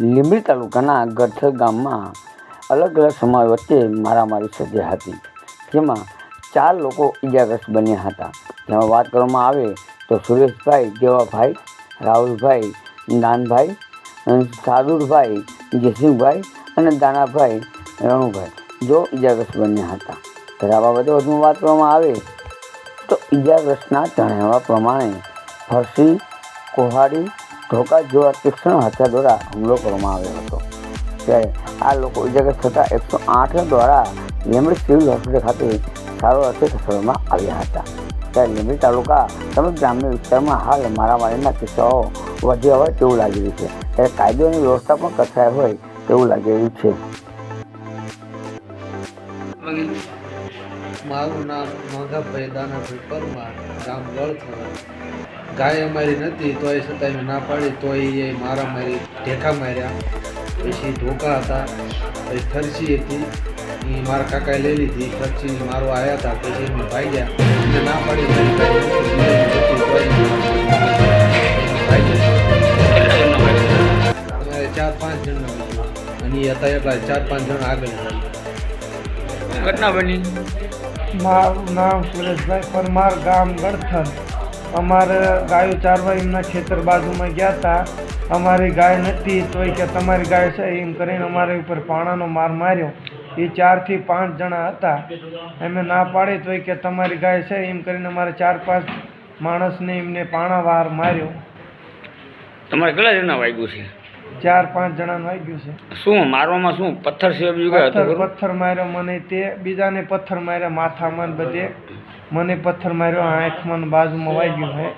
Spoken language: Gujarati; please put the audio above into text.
લીંબડી તાલુકાના ગઢર ગામમાં અલગ અલગ સમાજ વચ્ચે મારામારી સર્જાઈ હતી. જેમાં ચાર લોકો ઈજાગ્રસ્ત બન્યા હતા. જેમાં વાત કરવામાં આવે તો સુરેશભાઈ જેવાભાઈ રાહુલભાઈ, નાનભાઈ સાદુરભાઈ જયસિંહભાઈ અને દાનાભાઈ રણુભાઈ જો ઈજાગ્રસ્ત બન્યા હતા. ત્યારે આ બાબતે વધુ વાત કરવામાં આવે તો ઈજાગ્રસ્તના જણાવ્યા પ્રમાણે ફરસી, કોહાડી ધોકા જેવા તીક્ષ્ણ હથિયાર દ્વારા હુમલો કરવામાં આવ્યો હતો. ત્યારે આ લોકો ઇજાગ્રસ્ત થતાં એકસો આઠ દ્વારા લીંબડી સિવિલ હોસ્પિટલ ખાતે સારો અર્થે ખસેડવામાં આવ્યા હતા. ત્યારે લીંબડી તાલુકા તેમજ ગ્રામ્ય વિસ્તારમાં હાલ મારામારીના કિસ્સાઓ વધ્યા હોય તેવું લાગી રહ્યું છે. ત્યારે કાયદોની વ્યવસ્થા પણ કથાય હોય તેવું લાગી રહ્યું છે. મારું નામ માઘાભાઈ દાનાભાઈ પરમાર, ગામ વળથરા ગાય અમારી નથી, તોય છતાં મેં ના પાડી, તોય એ મારા મારી ઢેકા માર્યા. પછી ધોકા હતા, પછી ખર્ચી હતી, એ મારા કાકાએ લઈ લીધી ખર્ચી મારો આવ્યા હતા, પછી એમને ભાગ્યા. એમને ના પાડી ચાર પાંચ જણ અને એ હતા એટલા ચાર પાંચ જણ આગળ ઘટના બની? મારું નામ સુરેશભાઈ પરમાર ગામ ગળથલ અમારે ગાયો ચારવા એમના ખેતર બાજુમાં ગયા હતા અમારી ગાય નથી તોય કે તમારી ગાય છે એમ કરીને અમારી ઉપર પાણાનો માર માર્યો. એ ચારથી પાંચ જણા હતા. એમે ના પાડી તોય કે તમારી ગાય છે એમ કરીને અમારે ચાર પાંચ માણસને એમને પાણા વાર માર્યો. તમારે કેટલા જણા વાગ્યું છે? ચાર પાંચ જણાનું વાગ્યું છે. શું મારવામાં શું પથ્થર છે બીજું કઈ પથ્થર માર્યો મને તે બીજાને પથ્થર માર્યા માથામાં બધે. મને પથ્થર માર્યો આંખમાં બાજુમાં વાગ્યું હે